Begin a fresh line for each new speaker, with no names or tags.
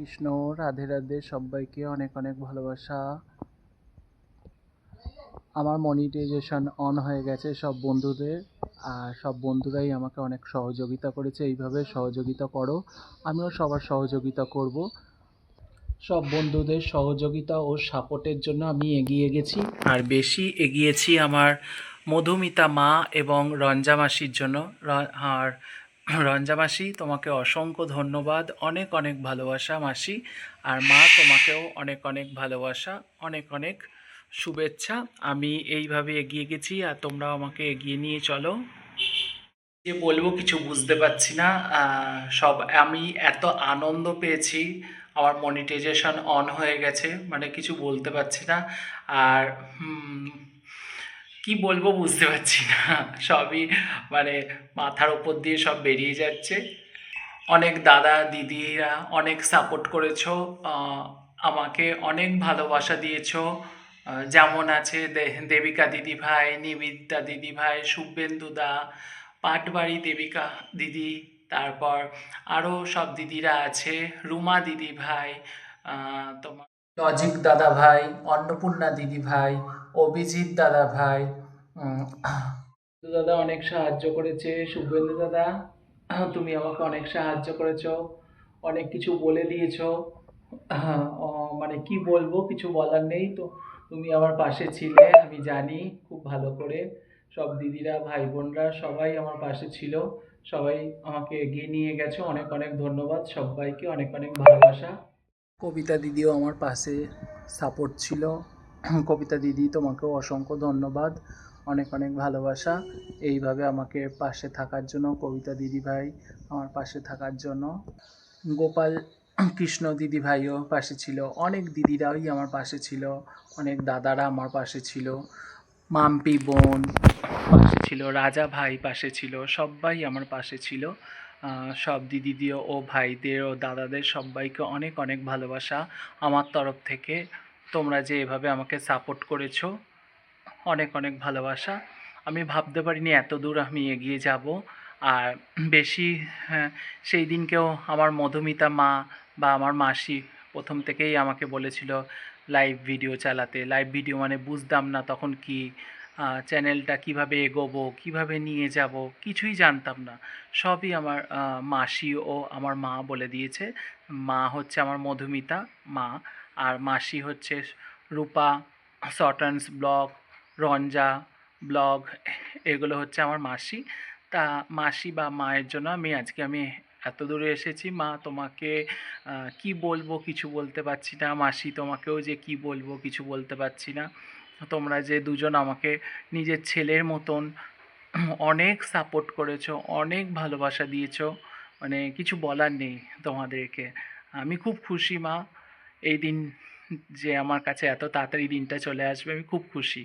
কৃষ্ণ, রাধে রাধে, সবাইকে অনেক অনেক ভালোবাসা। আমার মনিটাইজেশন অন হয়ে গেছে সব বন্ধুদের, আর সব বন্ধুরাই আমাকে অনেক সহযোগিতা করেছে। এইভাবে সহযোগিতা করো, আমিও সবার সহযোগিতা করব। সব বন্ধুদের সহযোগিতা ও সাপোর্টের জন্য আমি এগিয়ে গেছি। আর বেশি এগিয়েছি আমার মধুমিতা মা এবং রঞ্জা মাসির জন্য। আর রঞ্জা মাসি তোমাকে অসংখ্য ধন্যবাদ, অনেক অনেক ভালোবাসা মাসি। আর মা, তোমাকেও অনেক অনেক ভালোবাসা, অনেক অনেক শুভেচ্ছা। আমি এইভাবে এগিয়ে গেছি আর তোমরাও আমাকে এগিয়ে নিয়ে চলো। যে বলব কিছু বুঝতে পারছি না সব আমি এত আনন্দ পেয়েছি, আমার মনিটাইজেশন অন হয়ে গেছে মানে কিছু বলতে পারছি না। আর কি বলব বুঝতে পারছি না। সবই মানে মাথার উপর দিয়ে সব বেরিয়ে যাচ্ছে। অনেক দাদা, দিদিরা অনেক সাপোর্ট করেছ আমাকে অনেক ভালোবাসা দিয়েছ। যেমন আছে দেবিকা দিদি ভাই, নিবিদ্যা দিদি ভাই শুভেন্দুদা পাটবাড়ি দেবিকা দিদি, তারপর আরও সব দিদিরা আছে, রুমা দিদি ভাই তোমার লজিক দাদা ভাই, অন্নপূর্ণা দিদি ভাই, অভিজিৎ দাদা ভাই দাদা অনেক সাহায্য করেছে। শুভেন্দু দাদা, তুমি আমাকে অনেক সাহায্য করেছ, অনেক কিছু বলে দিয়েছ। মানে কি বলব, কিছু বলার নেই তো, তুমি আমার পাশে ছিলে, আমি জানি, খুব ভালো করে। সব দিদিরা ভাই বোনরা সবাই আমার পাশে ছিল, সবাই আমাকে এগিয়ে নিয়ে গেছো। অনেক অনেক ধন্যবাদ সবাইকে, অনেক অনেক ভালোবাসা। কবিতা দিদিও আমার পাশে সাপোর্ট ছিল। কবিতা দিদি, তোমাকেও অসংখ্য ধন্যবাদ। অনেক অনেক ভালোবাসা। এইভাবে আমাকে পাশে থাকার জন্য, কবিতা দিদি ভাই আমার পাশে থাকার জন্য। গোপাল কৃষ্ণ দিদি ভাইও পাশে ছিল। অনেক দিদিরাই আমার পাশে ছিল। অনেক দাদারা আমার পাশে ছিল। মাম্পি বোন পাশে ছিল। রাজা ভাই পাশে ছিল। সবাই আমার পাশে ছিল। সব দিদিদের ও ভাইদের ও দাদাদের সবাইকে অনেক অনেক ভালোবাসা আমার তরফ থেকে। তোমরা যে এভাবে আমাকে সাপোর্ট করেছ অনেক অনেক ভালোবাসা। আমি ভাবতে পারিনি এত দূর আমি এগিয়ে যাব। আর বেশি হ্যাঁ, সেই দিনকেও আমার মধুমিতা মা বা আমার মাসি প্রথম থেকেই আমাকে বলেছিল লাইভ ভিডিও চালাতে। লাইভ ভিডিও মানে বুঝতাম না তখন কি চ্যানেলটা কীভাবে এগোবো, কীভাবে নিয়ে যাব, কিছুই জানতাম না। সবই আমার মাসি ও আমার মা বলে দিয়েছে। মা হচ্ছে আমার মধুমিতা, মা। আর মাসি হচ্ছে রূপা, শর্টান্স ব্লগ, রঞ্জা ব্লগ, এগুলো হচ্ছে আমার মাসি। তা মাসি বা মায়ের জন্য আমি আজকে আমি এত দূরে এসেছি, মা তোমাকে কি বলব কিছু বলতে পারছি না। মাসি তোমাকেও যে কি বলব কিছু বলতে পারছি না। তোমরা যে দুজন আমাকে নিজের ছেলের মতন অনেক সাপোর্ট করেছ, অনেক ভালোবাসা দিয়েছ মানে কিছু বলার নেই তোমাদেরকে। আমি খুব খুশি, মা। এই দিন যে আমার কাছে এত তাড়াতাড়ি দিনটা চলে আসবে, আমি খুব খুশি।